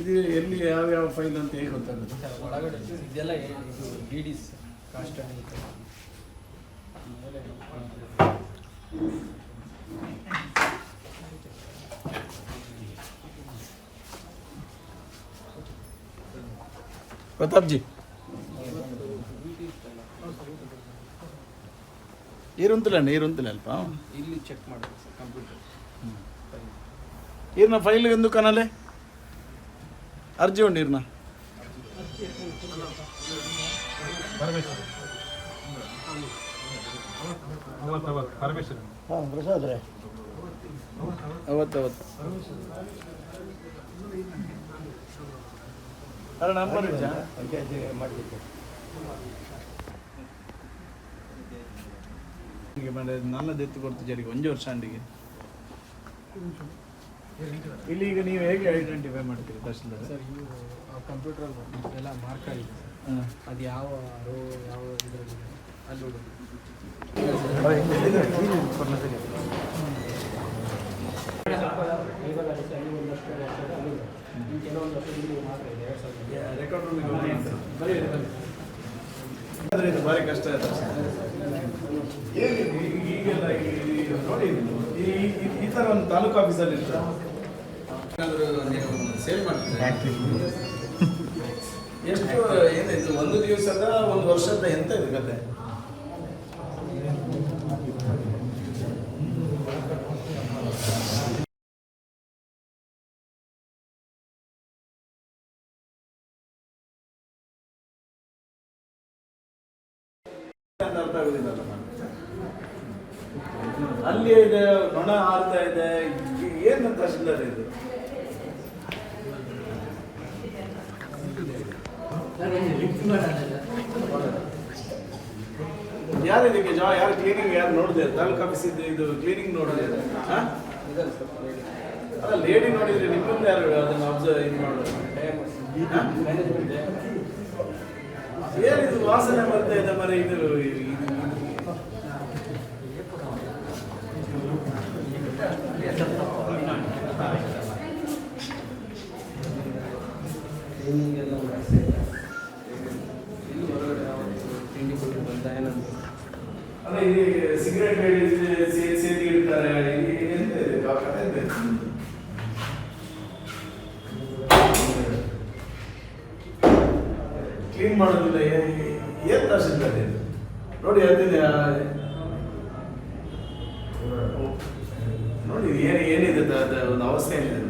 ಇದು ಎಲ್ಲಿ ಯಾವ ಯಾವ ಫೈಲ್ ಅಂತ ಹೇಗೆ ಗೊತ್ತಾಗುತ್ತೆ? ಸರ್ ಒಳಗಡೆ ಇದೆಲ್ಲ ಇದು ಡಿ ಡಿಸ್ ಕಾಸ್ಟ್ ಪ್ರತಾಪ್ ಜಿ ಇರುಂತಿಲ್ಲ ಈರುಂತಿಲ್ಲ ಅಲ್ಪ. ಇಲ್ಲಿ ಚೆಕ್ ಮಾಡಬೇಕು ಸರ್ ಕಂಪ್ಯೂಟರ್ ಈರ್ನ ಫೈಲ್ ಎಂದು ಕನಲೆ? ಅರ್ಜಿ ಉಂಡು ಇರ್ನ ಹಾಂ ಪ್ರಸಾದ್ ರೇ. ಅವತ್ತು ಅವತ್ತು ಅಲ್ಲ ನಂಬರ್ ನನ್ನದು ಎತ್ತು ಕೊಡ್ತು ಜರಿಗೆ ಒಂದು ವರ್ಷ ಅಂಡಿಗೆ ಇಲ್ಲಿ ಈಗ ನೀವು ಹೇಗೆ ಐಡೆಂಟಿಫೈ ಮಾಡ್ತೀರಿ ತಹಶೀಲ್ದಾರ್ ಸರ್ ಇವು ಕಂಪ್ಯೂಟ್ರಲ್ಲಿ ಎಲ್ಲ ಮಾರ್ಕ್ ಆಗಿದೆ ಅದು ಯಾವ ರೋ ಯಾವ ಇದರಲ್ಲಿ ಅಲ್ಲಿ ಕೆಲವೊಂದು ಭಾರಿ ಕಷ್ಟ ಇದೆ ಏನಿದು ಈಗ- ಈಗೆಲ್ಲ ಈ- ಈ- ನೋಡಿ ಈ ಥರ ಒಂದು ತಾಲೂಕು ಆಫೀಸಲ್ಲಿ ಇರ್ತಾರೆ ಸೇಲ್ ಮಾಡ್ತಾರೆ ಎಷ್ಟು ಏನಿದು ಒಂದು ದಿವಸದ ಒಂದು ವರ್ಷದ ಎಂತ ಇದು ಕತೆ? ಅರ್ಥ ಆಗುದಿಲ್ಲಲ್ಲ ಅಲ್ಲಿ ಇದೆ ನೊಣ ಹಾರ್ತಾ ಇದೆ ಏನು ತಹಶೀಲ್ದಾರ್ ಇದು? ಯಾರು ಇದಕ್ಕೆ ಜಾ, ಯಾರು ಕ್ಲೀನಿಂಗ್ ಯಾರು ನೋಡಿದೆ ತಾಲೂಕು ಆಫೀಸ್ ಇದು ಕ್ಲೀನಿಂಗ್ ನೋಡಿದೆ? ಅಲ್ಲ ಲೇಡಿ ನೋಡಿದ್ರೆ ನಿಮ್ಮಿಂದ ಯಾರು ಅದನ್ನು ಅಬ್ಸರ್ವ್ ಇದು ಮಾಡೋದು? ಏನಿದು ವಾಸನೆ ಬರ್ತಾ ಇದೆ ಮರಿ ಇದು ಇದು- ಟ್ರೈನಿಂಗ್ ಎಲ್ಲ ಇಲ್ಲಿ ಹೊರಗಡೆ ಯಾವ ತಿಂಡಿ ಕೊಟ್ಟು ಬಂದ ಏನಂತ ಅಲ್ಲ ಈ ಸಿಗರೇಟ್ ಸೇದಿ ಇಡ್ತಾರೆ ಈ- ಎಂತ ಇದೆ ಆ ಕಥೆ ಎಂತ ಇದೆ? ಕ್ಲೀನ್ ಮಾಡೋದಿಲ್ಲ ಏ- ಏನ್ ತಹಶೀಲ್ದಾರ್ ಇದು ನೋಡಿ ಹೇಳ್ತೀನಿ ನೋಡಿ ಏನು ಏನಿದೆ ಒಂದು ಅವಸ್ಥೆ ಏನಿದೆ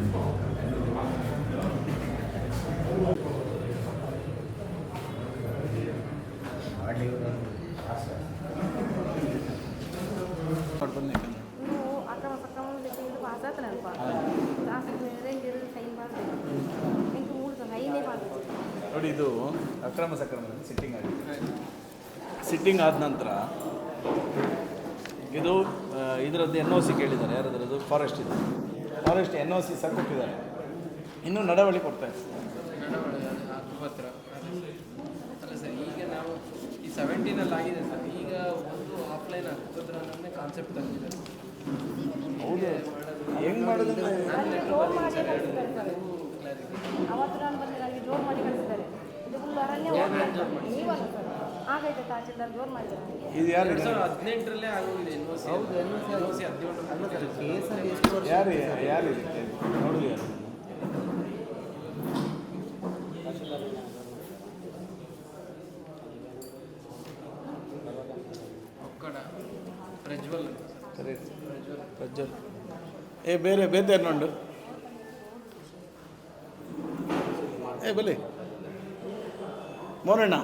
ನೋಡಿ ಇದು ಅಕ್ರಮ ಸಕ್ರಮದಲ್ಲಿ ಸಿಟ್ಟಿಂಗ್ ಆಗಿದೆ. ಸಿಟ್ಟಿಂಗ್ ಆದ ನಂತರ ಇದು ಇದರದ್ದು ಎನ್ ಒ ಸಿ ಕೇಳಿದ್ದಾರೆ. ಯಾರದ್ರದ್ದು? ಫಾರೆಸ್ಟ್ ಇದೆ. ಫಾರೆಸ್ಟ್ ಎನ್ ಒ ಸಿ ಸಹ ಕೊಟ್ಟಿದ್ದಾರೆ ಇನ್ನೂ ನಡವಳಿ ಕೊಡ್ತಾ ಇದೆ. ಹತ್ರ ಅಲ್ಲ ಸರ್ ಈಗ ನಾವು ಈ ಸೆವೆಂಟೀನಲ್ಲಿ ಆಗಿದೆ ಸರ್. ಈಗ ಒಂದು ಆಫ್ಲೈನ್ ಕಾನ್ಸೆಪ್ಟ್ ತಂದಿದ್ದಾರೆ ಹೌದು. ಹೆಂಗ್ ಮಾಡೋದಂದ್ರೆ ಅಲ್ಲಿ ಡ್ರೋನ್ ಮಾಡಿ ಕಳಿಸಿದ್ದಾರೆ ಅವತ್ತು ನಾನು ಬಂದಿಲ್ಲ ಅಲ್ಲಿ ಮಾಡಿ ಕಳಿಸಿದ್ದಾರೆ ಇದು ಫುಲ್ ಅರಣ್ಯ ನೀವಲ್ಲ ಸರ್. ಆಗೈತೆ ತಹಶೀಲ್ದಾರ್ ಡ್ರೋನ್ ಮಾಡಿದ್ದಾರೆ ನನಗೆ ಇದು ಯಾರು ಎರಡು ಸಾವಿರದ ಹದಿನೆಂಟರಲ್ಲೇ ಆಗೋಗಿದೆ ಎನ್ ಒ ಸಿ ಹೌದು N O C N O C ಹದಿನೇಳು ಯಾರು ಯಾರು ಇದಕ್ಕೆ ನೋಡಿದ್ರಿ ಯಾರು? ಒಕ್ಕಡ ಪ್ರಜ್ವಲ್. ಸರಿ. ಪ್ರಜ್ವಲ್. ಏ ಬೇರೆ ಬೇರೆ ಯಾರು ಏ ಬಲಿ ಮೋನಣ್ಣ.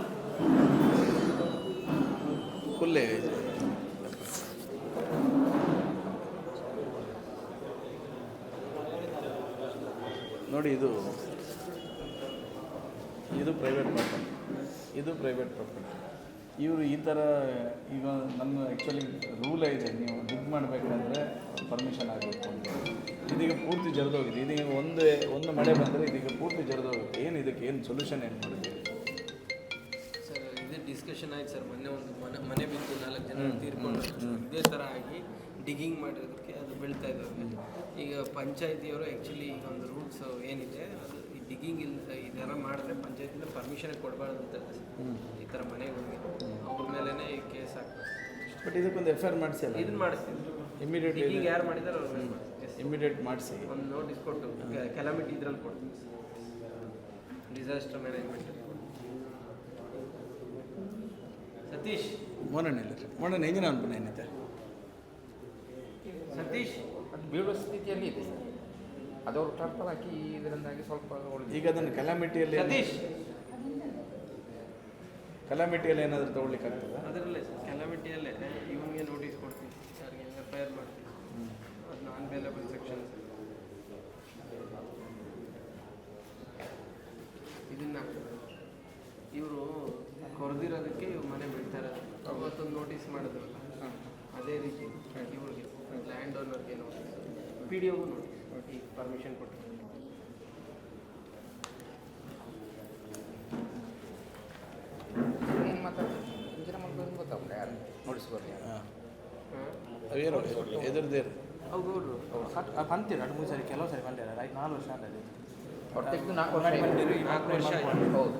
ಕುಲ್ಲೆ ನೋಡಿ ಇದು ಇದು ಪ್ರೈವೇಟ್ ಪ್ರಾಪರ್ಟಿ ಇದು ಪ್ರೈವೇಟ್ ಪ್ರಾಪರ್ಟಿ ಇವರು ಈ ಥರ ಈಗ ನನ್ನ ಆ್ಯಕ್ಚುಲಿ ರೂಲೇ ಇದೆ, ನೀವು ದುಡ್ಡು ಮಾಡಬೇಕಂದ್ರೆ ಪರ್ಮಿಷನ್ ಆಗಬೇಕು ಇದೀಗ ಪೂರ್ತಿ ಜರಿದೋಗಿದೆ. ಇದೀಗ ಒಂದೇ, ಒಂದು ಮಳೆ ಬಂದರೆ ಇದೀಗ ಪೂರ್ತಿ ಜರಿದೋಗುತ್ತೆ. ಏನು ಇದಕ್ಕೆ, ಏನು ಸೊಲ್ಯೂಷನ್ ಏನು ಮಾಡಿದೆ? ಡಿಸ್ಕಷನ್ ಆಯ್ತು ಸರ್ ಮೊನ್ನೆ ಒಂದು ಮನೆ ಮನೆ ಬಿದ್ದು ನಾಲ್ಕು ಜನ ತೀರ್ಕೊಂಡು ಇದೇ ಥರ ಆಗಿ ಡಿಗ್ಗಿಂಗ್ ಮಾಡಿರೋದಕ್ಕೆ ಅದು ಬೀಳ್ತಾ ಇದ್ದಾವೆ. ಈಗ ಪಂಚಾಯತಿಯವರು ಆ್ಯಕ್ಚುಲಿ ಈಗ ಒಂದು ರೂಲ್ಸ್ ಏನಿದೆ ಅದು ಈ ಡಿಗ್ಗಿಂಗ್ ಇಲ್ಲ ಥರ ಮಾಡಿದ್ರೆ ಪಂಚಾಯತಿಂದ ಪರ್ಮಿಷನ್ ಕೊಡಬಾರ್ದು ಅಂತ ಇದೆ. ಈ ಥರ ಮನೆಗೆ ಹೋಗಿ ಅವ್ರ ಮೇಲೇ ಕೇಸ್ ಹಾಕ್ತಾರೆ ಬಟ್ ಇದಕ್ಕೊಂದು ಎಫ್ ಐ ಆರ್ ಮಾಡಿಸಿ ಇದನ್ನ ಮಾಡಿಸ್ತೀನಿ ಇಮಿಡಿಯೇಟ್ ಡಿಗ್ಗಿಂಗ್ ಯಾರು ಮಾಡಿದಾರೆ ಅವ್ರ ಮೇಲೆ. ಇಮಿಡಿಯೇಟ್ ಮಾಡಿಸಿ. ಒಂದು ನೋಟಿಸ್ ಕೊಟ್ಟು ಕೆಲಾಮಿಟಿ ಇದ್ರಲ್ಲಿ ಕೊಡ್ತೀವಿ ಡಿಸಾಸ್ಟರ್ ಮ್ಯಾನೇಜ್ಮೆಂಟ್ ಸತೀಶ್. ಮೋನಣ್ಣ ಇಲ್ಲ ಮೋನಣ್ಣ ಎಂಜಿನ ಅನ್ಪಣ ಏನಿದೆ ಸತೀಶ್ ಅದು ಬೀಳುವ ಸ್ಥಿತಿಯಲ್ಲಿ ಇದೆ ಅದು ಅವರು ಟರ್ಪಲ್ ಹಾಕಿ ಇದರಿಂದಾಗಿ ಸ್ವಲ್ಪ ಈಗ ಅದನ್ನು ಕಲಾಮಿಟಿಯಲ್ಲಿ ಸತೀಶ್. ಕಲಾಮಿಟಿಯಲ್ಲಿ ಏನಾದರೂ ತಗೊಳ್ಲಿಕ್ಕೆ ಆಗ್ತದೆ? ಅದರಲ್ಲೇ ಸರ್ ಕೆಲಾಮಿಟಿಯಲ್ಲೇ ಇವನಿಗೆ ನೋಟಿಸ್ ಕೊಡ್ತೀನಿ. ಯಾರಿಗೆ ಎಫ್ ಐ ಆರ್ ಮಾಡ್ತೀವಿ ಅದು ನಾನ್ ಸೆಕ್ಷನ್ ಇದನ್ನ ಇವರು ಕೊರೆದಿರೋದಕ್ಕೆ ಇವ್ರು ಮನೆ ಬಿಡ್ತಾರೆ ಅವತ್ತೊಂದು ನೋಟಿಸ್ ಮಾಡಿದ್ರಲ್ಲ ಅದೇ ರೀತಿ ಇವ್ರಿಗೆ ಲ್ಯಾಂಡ್ ಓನರ್ಗೆ ನೋಟಿಸ್ ಪಿ ಡಿ ಒಗೂ ನೋಡಿ ಪರ್ಮಿಷನ್ ಕೊಟ್ಟು ಏನು ಮಾತಾಡ್ತಾರೆ ಇಂಜಿನ ಮುಂದೆ ಗೊತ್ತಾಗಲ್ಲ ಯಾರು? ನೋಡಿಸ್ಬೋದು ಹಾಂ. ಎದುರ್ದೇರು ಹೌದು ಬಂತೀರ? ಎರಡು ಮೂರು ಸಾರಿ ಕೆಲವು ಸರಿ ಬಂದಿರ ಐದು ನಾಲ್ಕು ವರ್ಷ ಆಗಿದೆ ಹೊಟ್ಟೆ ನಾಲ್ಕು ವರ್ಷ ಆಯ್ತು. ನಾಲ್ಕು ವರ್ಷ ಹೌದು.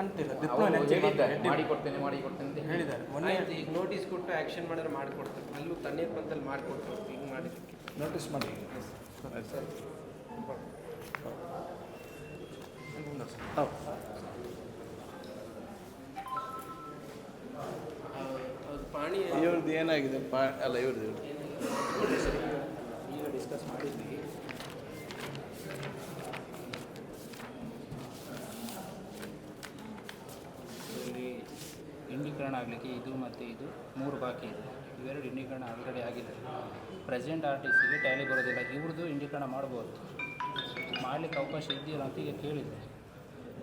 ಅಂತಿಲ್ಲ ಅವರು ಹೇಳಿದ್ದಾರೆ ಮಾಡಿ ಕೊಡ್ತೇನೆ ಮಾಡಿ ಕೊಡ್ತೇನೆ ಅಂತ ಹೇಳಿ. ಹೇಳಿದ್ದಾರೆ. ಮೊನ್ನೆ ಈಗ ನೋಟಿಸ್ ಕೊಟ್ಟು ಆ್ಯಕ್ಷನ್ ಮಾಡಿದ್ರೆ ಮಾಡಿಕೊಡ್ತಾರೆ ಅಲ್ಲೂ ತನ್ನೇ ಬಂತಲ್ಲಿ ಮಾಡಿಕೊಡ್ತಾರೆ ಈಗ ಮಾಡಿದ್ದಕ್ಕೆ. ನೋಟಿಸ್ ಮಾಡಿ. ಹೌದು ಅದು ಪಾಣಿ ಇವ್ರದ್ದು ಏನಾಗಿದೆ? ಪಾ ಅಲ್ಲ ಇವ್ರದ್ದು ಇವ್ರದ್ದು ಈಗ ಡಿಸ್ಕಸ್ ಮಾಡಿದ್ವಿ ಇಲ್ಲಿ ಇಂಡೀಕರಣ ಆಗಲಿಕ್ಕೆ ಇದು ಮತ್ತು ಇದು ಮೂರು ಬಾಕಿ ಇದೆ. ಇವೆರಡು ಇಂಡೀಕರಣ ಆಲ್ರೆಡಿ ಆಗಿದೆ. ಪ್ರೆಸೆಂಟ್ ಆರ್ ಟಿ ಸಿಗೆ ಟ್ಯಾಲಿ ಬರೋದಿಲ್ಲ. ಇವ್ರದ್ದು ಇಂಡೀಕರಣ ಮಾಡ್ಬೋದು. ಮಾಡಲಿಕ್ಕೆ ಅವಕಾಶ ಇದೆಯಲ್ಲ ಅಂತ ಈಗ ಕೇಳಿದ್ದೆ.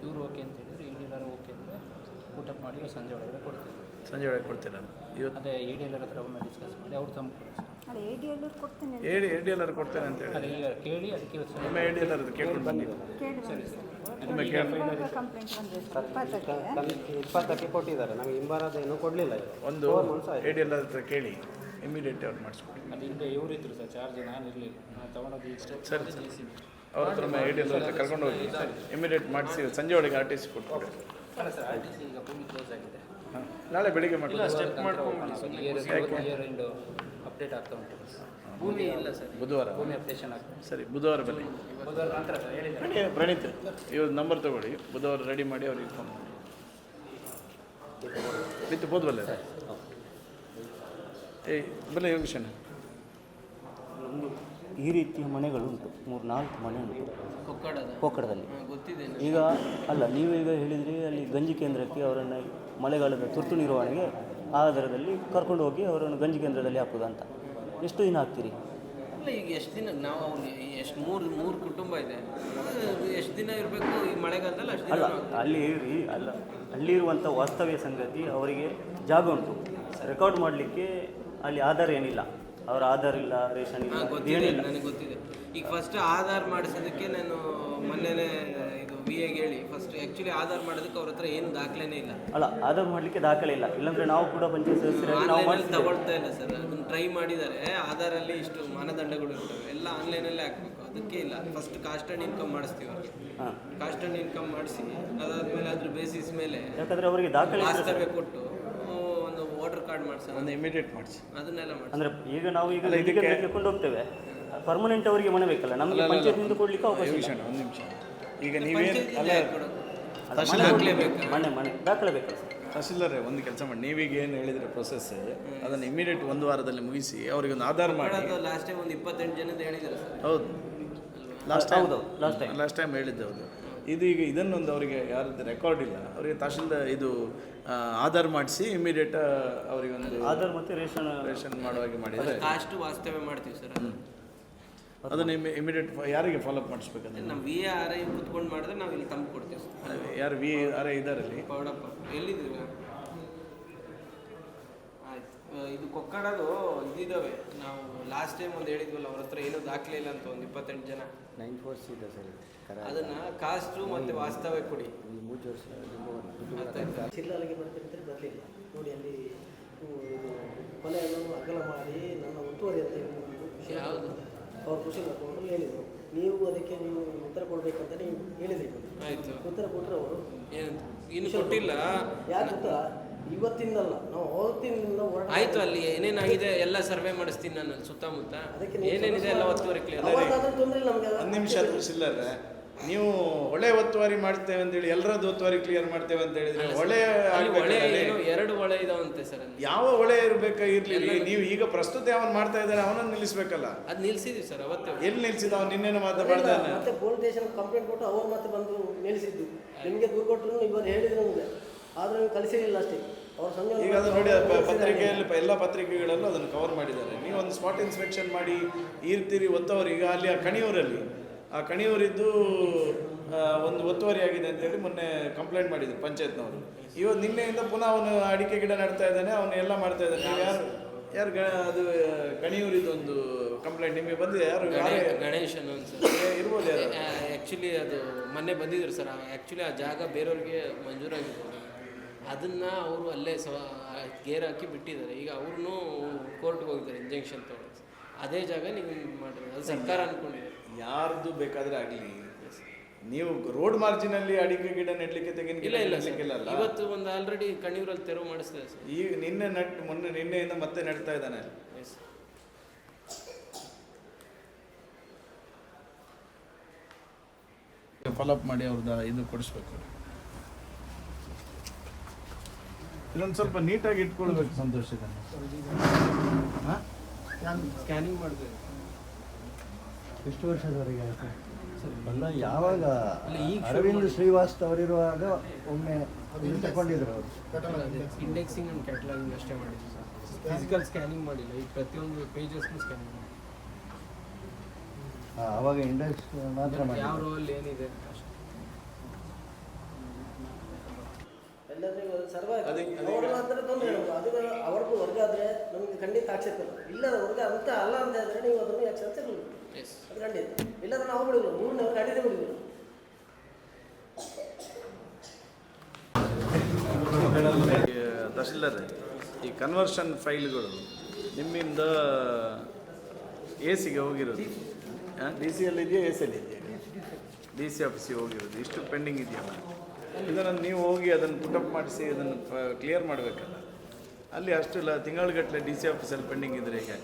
ಇವರು ಓಕೆ ಅಂತ ಹೇಳಿದ್ರೆ. ಇಲ್ಲಿ ಓಕೆ ಅಂದರೆ ಊಟ ಮಾಡಿ ಸಂಜೆ ಒಳಗಡೆ ಕೊಡ್ತೀವಿ ಸಂಜೆ ಒಳಗೆ ಕೊಡ್ತೀರ? ಇವತ್ತು ಅದೇ ಇ ಡಿ ಹತ್ರ ಒಮ್ಮೆ ಡಿಸ್ಕಸ್ ಮಾಡಿ ಅವ್ರು ತಮ್ಮ ಕೊಡಿ ಅಲ್ಲ ಎ ಡಿ ಎಲ್ ಆರ್ ಹೇಳಿ ಕೊಡ್ತೇನೆ ಅಂತ ಹೇಳಿ. ಈಗ ಕೇಳಿ ಅದಕ್ಕೆ ಇವತ್ತು ಸಂಜೆ ಒಮ್ಮೆ ಎ ಡಿ ಎಲ್ಲರದ್ದು ಕೇಳ್ಕೊಂಡು ಬನ್ನಿ. ಒಮ್ಮೆ ಕೇಳಿ ಕಂಪ್ಲೇಂಟ್ ಬಂದಿದೆ ಇಪ್ಪತ್ತಕ್ಕೆ. ಕೊಟ್ಟಿದ್ದಾರೆ. ನಮಗೆ ಹಿಂಬಾರದ ಏನೂ ಕೊಡಲಿಲ್ಲ ಒಂದು ಎ ಡಿ ಹತ್ರ ಕೇಳಿ. ಇಮಿಡಿಯೇಟ್ ಅವ್ರು ಮಾಡಿಸ್ಕೊಡಿ. ಅದು ಹಿಂದೆ ಇವರು ಇದ್ರು ಸರ್ ಚಾರ್ಜ್ ನಾನು ಇರಲಿಲ್ಲ. ನಾನು ತೊಗೊಂಡೋದು ಈಗ ಸರಿ. ಅವ್ರ ಹತ್ರ ಒಮ್ಮೆ ಎ ಡಿ ಹತ್ರ ಕರ್ಕೊಂಡು ಹೋಗಿ. ಇಮಿಡಿಯೇಟ್ ಮಾಡಿಸಿ ಸಂಜೆ ಒಳಗೆ ಆರ್ ಟಿ ಸಿ ಕೊಟ್ಟು ಸರ್ ಆರ್ ಟಿ ಸಿ ಈಗ ಭೂಮಿ ಕ್ಲೋಸ್ ಆಗಿದೆ. ನಾಳೆ ಬೆಳಿಗ್ಗೆ ಮಾಡಿ ಸ್ಟೆಪ್ ಮಾಡ್ಕೊಂಡು ಅಪ್ಡೇಟ್ ಆಗ್ತಾ ಉಂಟು. ಭೂಮಿ ಇಲ್ಲ ಸರ್. ಬುಧವಾರ ಭೂಮಿ ಅಪ್ಡೇಷನ್ ಆಗ್ತದೆ ಸರಿ ಬುಧವಾರ ಬನ್ನಿ. ಬುಧವಾರ ನಂತರ ಸರ್ ಹೇಳಿದ್ದಾರೆ ಪ್ರಣೀತ್ ಪ್ರಣೀತ್ ಇವ್ರ ನಂಬರ್ ತಗೊಳ್ಳಿ. ಬುಧವಾರ ರೆಡಿ ಮಾಡಿ ಅವ್ರಿಗೆ ಫೋನ್ ಮಾಡಿ. ಬಿತ್ತು ಬೋದ್ವಲ್ಲ ಏಯ್ ಬಲ್ಲ ಯೋಗೇಶಣ್ಣ. ನಮ್ಮದು ಈ ರೀತಿಯ ಮನೆಗಳುಂಟು ಮೂರು ನಾಲ್ಕು ಮನೆ ಉಂಟು. ಕೊಕ್ಕಡದ? ಕೊಕ್ಕಡದಲ್ಲಿ. ಗೊತ್ತಿದೆ ಈಗ ಅಲ್ಲ ನೀವು ಈಗ ಹೇಳಿದ್ರಿ ಅಲ್ಲಿ ಗಂಜಿ ಕೇಂದ್ರಕ್ಕೆ ಅವರನ್ನು ಮಳೆಗಾಲದ ತುರ್ತು ನಿರ್ವಹಣೆಗೆ ಆ ದರದಲ್ಲಿ ಕರ್ಕೊಂಡು ಹೋಗಿ ಅವರನ್ನು ಗಂಜಿ ಕೇಂದ್ರದಲ್ಲಿ ಹಾಕೋದು ಅಂತ. ಎಷ್ಟು ದಿನ ಹಾಕ್ತೀರಿ ಅಲ್ಲ ಈಗ ಎಷ್ಟು ದಿನ ನಾವು ಅವ್ರಿಗೆ ಎಷ್ಟು ಮೂರು ಮೂರು ಕುಟುಂಬ ಇದೆ. ಎಷ್ಟು ದಿನ ಇರಬೇಕು ಈ ಮಳೆಗಾಲದಲ್ಲಿ ಅಷ್ಟು ಅಲ್ಲ ಅಲ್ಲಿ ಇರಿ ಅಲ್ಲ. ಅಲ್ಲಿರುವಂಥ ವಾಸ್ತವ್ಯ ಸಂಗತಿ ಅವರಿಗೆ ಜಾಗ ಉಂಟು. ರೆಕಾರ್ಡ್ ಮಾಡಲಿಕ್ಕೆ ಅಲ್ಲಿ ಆಧಾರ ಏನಿಲ್ಲ. ಅವರ ಆಧಾರ್ ಇಲ್ಲ ರೇಷನ್ ಇಲ್ಲ ಗೊತ್ತಿದೆ ನನಗೆ ಗೊತ್ತಿದೆ. ಈಗ ಫಸ್ಟ್ ಆಧಾರ್ ಮಾಡಿಸೋದಕ್ಕೆ ನಾನು ಮೊನ್ನೆನೇ ವಿ ಎಗೆ ಹೇಳಿ ಫಸ್ಟ್ ಆ್ಯಕ್ಚುಲಿ ಆಧಾರ್ ಮಾಡೋದಕ್ಕೆ ಅವ್ರ ಹತ್ರ ಏನು ದಾಖಲೆನೇ ಇಲ್ಲ. ಅಲ್ಲ ಆಧಾರ್ ಮಾಡಲಿಕ್ಕೆ ದಾಖಲೆ ಇಲ್ಲ. ಇಲ್ಲಾಂದ್ರೆ ನಾವು ಕೂಡ ಪಂಚಾಯತ್ ಸದಸ್ಯರಾಗಿ ನಾವು ಆನ್ಲೈನಲ್ಲಿ ಮಾಡಿಸ್ತೇವೆ ತಗೊಳ್ತಾ ಇಲ್ಲ ಸರ್. ಅದನ್ನ ಟ್ರೈ ಮಾಡಿದ್ದಾರೆ ಆಧಾರಲ್ಲಿ ಇಷ್ಟು ಮಾನದಂಡಗಳು ಇರ್ತವೆ. ಎಲ್ಲ ಆನ್ಲೈನಲ್ಲೇ ಹಾಕ್ಬೇಕು. ಅದಕ್ಕೆ ಇಲ್ಲ. ಫಸ್ಟ್ ಕಾಸ್ಟ್ ಆ್ಯಂಡ್ ಇನ್ಕಮ್ ಮಾಡಿಸ್ತೀವಿ ಅವ್ರಿಗೆ. ಹಾಂ. ಕಾಸ್ಟ್ ಆ್ಯಂಡ್ ಇನ್ಕಮ್ ಮಾಡಿಸಿ ಅದಾದಮೇಲೆ ಅದ್ರ ಬೇಸಿಸ್ ಮೇಲೆ ಯಾಕಂದ್ರೆ ಅವರಿಗೆ ದಾಖಲೆ ಇದ್ರೆ ವಾಸ್ತವ್ಯ ಕೊಟ್ಟು ಆ, ಒಂದು ವೋಟರ್ ಕಾರ್ಡ್ ಮಾಡ್ಸೋಣ. ಒಂದು ಇಮಿಡಿಯೇಟ್ ಮಾಡಿಸಿ. ಅದನ್ನೆಲ್ಲ ಮಾಡಿ ಅಂದ್ರೆ ಈಗ ನಾವು ಈಗ ಅಲ್ಲ, ಇದಕ್ಕೆ ಇದಕ್ಕೆ- ಕೊಂಡು ಹೋಗ್ತೇವೆ ಪರ್ಮನೆಂಟ್ ಅವರಿಗೆ ಮನೆ ಬೇಕಲ್ಲ ನಮಗೆ ಪಂಚಾಯತ್ನಿಂದ ಕೊಡ್ಲಿಕ್ಕೆ ಅವಕಾಶ ಇಲ್ಲ. ಒಂದು ನಿಮಿಷ. ಈಗ ನೀವೇನು ಅಲ್ಲ ಮನೆ ಮನೆ ಮನೆ ದಾಖಲೆ ಬೇಕಲ್ಲ ಸರ್ ತಹಸೀಲ್ದಾರೆ ಒಂದು ಕೆಲಸ ಮಾಡಿ. ನೀವೀಗ ಏನು ಹೇಳಿದ್ರೆ ಪ್ರೊಸೆಸ್ ಅದನ್ನು ಇಮಿಡಿಯೇಟ್ ಒಂದು ವಾರದಲ್ಲಿ ಮುಗಿಸಿ ಅವರಿಗೆ ಒಂದು ಆಧಾರ್ ಮಾಡಿ. ಲಾಸ್ಟ್ ಟೈಮ್ ಒಂದು ಇಪ್ಪತ್ತೆಂಟು ಜನದ ಹೇಳಿದ್ದಾರೆ ಹೌದು. ಲಾಸ್ಟ್ ಟೈಮ್ ಹೌದು ಲಾಸ್ಟ್ ಟೈಮ್ ಲಾಸ್ಟ್ ಟೈಮ್ ಹೇಳಿದ್ದೆ ಹೌದು ಇದು ಈಗ ಇದನ್ನೊಂದು ಅವರಿಗೆ ಯಾರದ್ದು ರೆಕಾರ್ಡ್ ಇಲ್ಲ. ಅವರಿಗೆ ತಹಶೀಲ್ದಾರ್ ಇದು ಆಧಾರ್ ಮಾಡಿಸಿ ಇಮಿಡಿಯೇಟ್ ಅವರಿಗೆ ಒಂದು ಆಧಾರ್ ಮತ್ತೆ ರೇಷನ್ ರೇಷನ್ ಮಾಡುವಾಗೆ ಮಾಡಿದ್ರೆ ಕಾಸ್ಟ್ ವಾಸ್ತವ್ಯ ಮಾಡ್ತೀವಿ ಸರ್. ಅದನ್ನು ಇಮಿಡಿಯೇಟ್ ಯಾರಿಗೆ ಫಾಲೋಅಪ್ ಮಾಡಿಸ್ಬೇಕಂದ್ರೆ ನಮ್ಮ ವಿ ಎ ಆರ್ ಐ ಕುತ್ಕೊಂಡು ಮಾಡಿದ್ರೆ ನಾವು ಇಲ್ಲಿ ತಂದು ಕೊಡ್ತೀವಿ. ಸರ್ ಯಾರು ವಿ ಆರ್ ಇದ್ದಾರಲ್ಲಿ ಪೌಡಪ್ಪ. ಎಲ್ಲಿದ್ದೀವಿ ಆಯ್ತು. ಇದು ಕೊಕ್ಕಡದು ಇದಿದ್ದಾವೆ ನಾವು ಲಾಸ್ಟ್ ಟೈಮ್ ಒಂದು ಹೇಳಿದ್ವಲ್ಲ ಅವ್ರ ಹತ್ರ ಏನೂ ದಾಖಲೆ ಇಲ್ಲ ಅಂತ ಒಂದು ಇಪ್ಪತ್ತೆಂಟು ಜನ. ನೈನ್ ಫೋರ್ಸ್ ಇದೆ ಸರ್ ಅದನ್ನ ಕಾಸ್ಟು ಮತ್ತು ವಾಸ್ತವ್ಯ ಕೊಡಿ. ಮೂರು ವರ್ಷ. ಚಿಲ್ಲಾಲಿಗೆ ಬರ್ತಿರ್ತಾರೆ ಬರಲಿಲ್ಲ. ನೋಡಿ ಅಲ್ಲಿ ಕೊಲೆಯನ್ನು ಅಗಲ ಮಾಡಿ ನನ್ನ ಒತ್ತುವರಿ ಅಂತ ಯಾವುದು? ಅವ್ರು ಖುಷಿ ಮಾಡಿಕೊಂಡು ಹೇಳಿದರು. ನೀವು ಅದಕ್ಕೆ ನೀವು ಉತ್ತರ ಕೊಡಬೇಕಂತ ನೀವು ಹೇಳಿದ್ರಿ ಆಯ್ತು. ಉತ್ತರ ಕೊಟ್ಟರೆ ಅವರು ಏನು? ಇನ್ನು ಕೊಟ್ಟಿಲ್ಲ? ಯಾಕೆ ಗೊತ್ತಾ? ಇವತ್ತಿಂದಲ್ಲ ನಾವು ಅವತ್ತಿನಿಂದ ಆಯ್ತು ಅಲ್ಲಿ ಏನೇನಾಗಿದೆ ಎಲ್ಲ ಸರ್ವೆ ಮಾಡಿಸ್ತೀನಿ ನಾನು ಸುತ್ತಮುತ್ತ. ಏನೇನಿದೆ ಎಲ್ಲ ಒತ್ತುವರಿ ಕ್ಲಿಯರ್ ಆಗಿ. ತೊಂದರೆ ಇಲ್ಲ ನಮಗೆ. ಒಂದು ನಿಮಿಷ ತೋರಿಸಿಲ್ಲರ ನೀವು ಹೊಳೆ ಒತ್ತುವರಿ ಮಾಡ್ತೇವೆ ಅಂತೇಳಿ ಎಲ್ಲರದ್ದು ಒತ್ತುವರಿ ಕ್ಲಿಯರ್ ಮಾಡ್ತೇವೆ ಅಂತ ಹೇಳಿದ್ರೆ ಹೊಳೆ ಅಲ್ಲಿ ಹೊಳೆ ಆಗ್ಬೇಕಲ್ಲ ಅಲ್ಲಿ? ಏನು ಎರಡು ಹೊಳೆ ಇದಾವಂತೆ ಸರ್ ಯಾವ ಹೊಳೆ ಇರ್ಬೇಕ ಇರ್ಲಿ ನೀವು ಈಗ ಪ್ರಸ್ತುತ ಅವನು ಮಾಡ್ತಾ ಇದ್ದಾರೆ ಅವನನ್ನು ನಿಲ್ಲಿಸ್ಬೇಕಲ್ಲ. ಅದು ನಿಲ್ಸಿದ್ವಿ ಸರ್ ಅವತ್ತು. ಎಲ್ಲಿ ನಿಲ್ಸಿದ ಅವ್ನು? ನಿನ್ನೇನು ಮಾತಾಡ್ತಾನೆ ಮತ್ತೆ ಪೊಲೀಸ್ ಸ್ಟೇಷನ್ ಕಂಪ್ಲೇಂಟ್ ಕೊಟ್ಟು ಅವ್ರು ಮತ್ತೆ ಬಂದು ನಿಲ್ಲಿಸಿದ್ದು. ನಿಮಗೆ ದೂರು ಕೊಟ್ಟರು ಇವರು ಹೇಳಿದ್ರು ನಮಗೆ. ಆದ್ರೆ ನೀವು ಕಲಿಸಿರಲಿಲ್ಲ ಅಷ್ಟೇ. ಅವ್ರ ಸಂಜೆ ಈಗ ಅದು ನೋಡಿ ಪತ್ರಿಕೆಯಲ್ಲಿ ಎಲ್ಲ ಪತ್ರಿಕೆಗಳಲ್ಲೂ ಅದನ್ನು ಕವರ್ ಮಾಡಿದ್ದಾರೆ. ನೀವು ಒಂದು ಸ್ಪಾಟ್ ಇನ್ಸ್ಪೆಕ್ಷನ್ ಮಾಡಿ ಇರ್ತೀರಿ ಒತ್ತವರು ಈಗ ಅಲ್ಲಿ ಆ ಕಣಿಯೂರಲ್ಲಿ. ಆ ಕಣಿಯೂರಿದ್ದು ಒಂದು ಒತ್ತುವರಿ ಆಗಿದೆ ಅಂತೇಳಿ ಮೊನ್ನೆ ಕಂಪ್ಲೇಂಟ್ ಮಾಡಿದ್ರು ಪಂಚಾಯತ್ನವರು. ಇವತ್ತು ನಿನ್ನೆಯಿಂದ ಪುನಃ ಅವನು ಅಡಿಕೆ ಗಿಡ ನಡ್ತಾ ಇದ್ದಾನೆ ಅವನು ಎಲ್ಲ ಮಾಡ್ತಾ ಇದ್ದಾನೆ. ನೀವು ಯಾರು ಯಾರು ಅದು ಕಣಿಯೂರಿದ್ದು ಒಂದು ಕಂಪ್ಲೇಂಟ್ ನಿಮಗೆ ಬಂದಿದೆ? ಯಾರು ಗಣೇಶ್ ಗಣೇಶನ್ ಇರ್ಬೋದು ಯಾರು? ಆ್ಯಕ್ಚುಲಿ ಅದು ಮೊನ್ನೆ ಬಂದಿದ್ರು ಸರ್. ಆ್ಯಕ್ಚುಲಿ ಆ ಜಾಗ ಬೇರೆಯವ್ರಿಗೆ ಮಂಜೂರಾಗಿತ್ತು. ಅದನ್ನು ಅವರು ಅಲ್ಲೇ ಸ ಗೇರ್ ಹಾಕಿ ಬಿಟ್ಟಿದ್ದಾರೆ. ಈಗ ಅವ್ರೂ ಕೋರ್ಟ್ಗೆ ಹೋಗಿದ್ದಾರೆ ಇಂಜೆಕ್ಷನ್ ತೊಗೊಂಡು. ಅದೇ ಜಾಗ ನೀವು ಮಾಡಿರಿ. ಅದು ಸರ್ಕಾರ ಅನ್ಕೊಂಡಿದೆ. ಯಾರ್ದು ಬೇಕಾದ್ರೆ ಆಗಲಿ. ನೀವು ರೋಡ್ ಮಾರ್ಜಿನಲ್ಲಿ ಅಡಿಕೆ ಗಿಡ ನೆಡ್ಲಿಕ್ಕೆ ತೆಗಿನ ಇಲ್ಲ ಇಲ್ಲ ನೆಡ್ಲಿಕ್ಕಿಲ್ಲ ಇವತ್ತು ಒಂದು ಆಲ್ರೆಡಿ ಕಣ್ಣೀರಲ್ಲಿ ತೆರವು ಮಾಡಿಸ್ತಾರೆ ಸರ್. ಈಗ ನಿನ್ನೆ ನಟ್ ಮೊನ್ನೆ ನಿನ್ನೆಯಿಂದ ಮತ್ತೆ ನೆಡ್ತಾ ಇದ್ದಾನೆ ಎಸ್ ಫಾಲೋಅಪ್ ಮಾಡಿ ಅವ್ರದ್ದು ಇದು ಕೊಡಿಸ್ಬೇಕು. ಇಲ್ಲೊಂದು ಸ್ವಲ್ಪ ನೀಟಾಗಿ ಇಟ್ಕೊಳ್ಬೇಕು. ಸಂತೋಷ ಇದನ್ನು ಸ್ಕ್ಯಾನಿಂಗ್ ಮಾಡಿದೆ ಎಷ್ಟು ವರ್ಷದವರೆಗೆ ಆಯ್ತು? ಅಲ್ಲ ಯಾವಾಗ ಅರವಿಂದ್ ಶ್ರೀವಾಸ್ತ ಶ್ರೀವಾಸ್ ಅವರಿರುವಾಗ ಒಮ್ಮೆ ತಗೊಂಡಿದ್ರು ಅವರು. ಇಂಡೆಕ್ಸಿಂಗ್ ಆ್ಯಂಡ್ ಕ್ಯಾಟಲಾಗಿಂಗ್ ಅಷ್ಟೇ ಮಾಡಿದ್ರು ಸರ್. ಫಿಸಿಕಲ್ ಸ್ಕ್ಯಾನಿಂಗ್ ಮಾಡಿಲ್ಲ ಈ ಪ್ರತಿಯೊಂದು ಪೇಜಸ್ನು ಸ್ಕ್ಯಾನಿಂಗ್ ಮಾಡಿ ಅವಾಗ ಇಂಡೆಕ್ಸ್ ಮಾತ್ರ ಯಾವ ರೋಲ್ ಏನಿದೆ? ಎಲ್ಲರಿಗೂ ಸರ್ವ ಅದೇ- ಅದೇ ಅವ್ರ ಮಾತ್ರ ತೊಂದರೆ ನಮ್ಗೆ ಅದು ಅವ್ರಿಗೂ ವರ್ಗ ಆದರೆ ನಮಗೆ ಖಂಡಿತ ಆಕ್ಷೇಪ ಇಲ್ಲ. ವರ್ಗ ಅಂತ ಅಲ್ಲ ಅಂತ ಹೇಳಿದ್ರೆ ನೀವು ಅದನ್ನು ಯಾಕೆ ಎಸ್ ಅದು ಖಂಡಿತ. ಇಲ್ಲದ್ರೆ ನಾವು ಬಿಡುವುದಿಲ್ಲ. ಮೂರನೇ ವರ್ಗ ಅಡಿದೇ ಬಿಡುವುದಿಲ್ಲ. ತಹಶೀಲ್ದಾರ್ ಈ ಕನ್ವರ್ಷನ್ ಫೈಲ್ಗಳು ನಿಮ್ಮಿಂದ ಎ ಸಿಗೆ ಹೋಗಿರೋದು? ಡಿ ಸಿ ಅಲ್ಲಿ ಇದೆಯಾ ಎ ಸಿ ಅಲ್ಲಿ ಇದೆಯಾ ಡಿ ಸಿ ಆಫೀಸಿಗೆ ಹೋಗಿರೋದು. ಇಷ್ಟು ಪೆಂಡಿಂಗ್ ಇದೆಯಲ್ಲ ಇದನ್ನು ನೀವು ಹೋಗಿ ಅದನ್ನು ಪುಟಪ್ ಮಾಡಿಸಿ ಅದನ್ನು ಕ್ಲಿಯರ್ ಮಾಡಬೇಕಲ್ಲ. ಅಲ್ಲಿ ಅಷ್ಟು ಇಲ್ಲ ತಿಂಗಳುಗಟ್ಟಲೆ ಡಿ ಸಿ ಆಫೀಸಲ್ಲಿ ಪೆಂಡಿಂಗ್ ಇದ್ದರೆ ಹೇಗೆ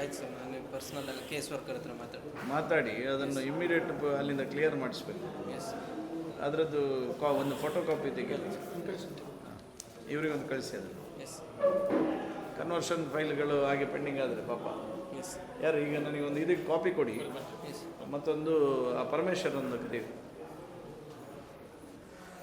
ಆಯ್ತು ಸರ್ ನಾನು ಪರ್ಸ್ನಲ್ ಆಗಿ ಕೇಸ್ ವರ್ಕರ್ ಹತ್ರ ಮಾತಾಡಿ ಮಾತಾಡಿ ಅದನ್ನು ಇಮ್ಮಿಡಿಯೇಟ್ ಅಲ್ಲಿಂದ ಕ್ಲಿಯರ್ ಮಾಡಿಸ್ಬೇಕು. ಎಸ್ ಅದರದ್ದು ಕಾ ಒಂದು ಫೋಟೋ ಕಾಪಿ ತೆಗೆದು ಇವರಿಗೊಂದು ಕಳಿಸಿ ಅದನ್ನು. ಎಸ್ ಕನ್ವರ್ಷನ್ ಫೈಲ್ಗಳು ಹಾಗೆ ಪೆಂಡಿಂಗ್ ಆದರೆ ಪಾಪ. ಎಸ್ ಯಾರು ಈಗ ನನಗೆ ಒಂದು ಇದಕ್ಕೆ ಕಾಪಿ ಕೊಡಿ. ಎಸ್ ಮತ್ತೊಂದು ಆ ಪರಮೇಶ್ವರ್ ಕರೀರಿ.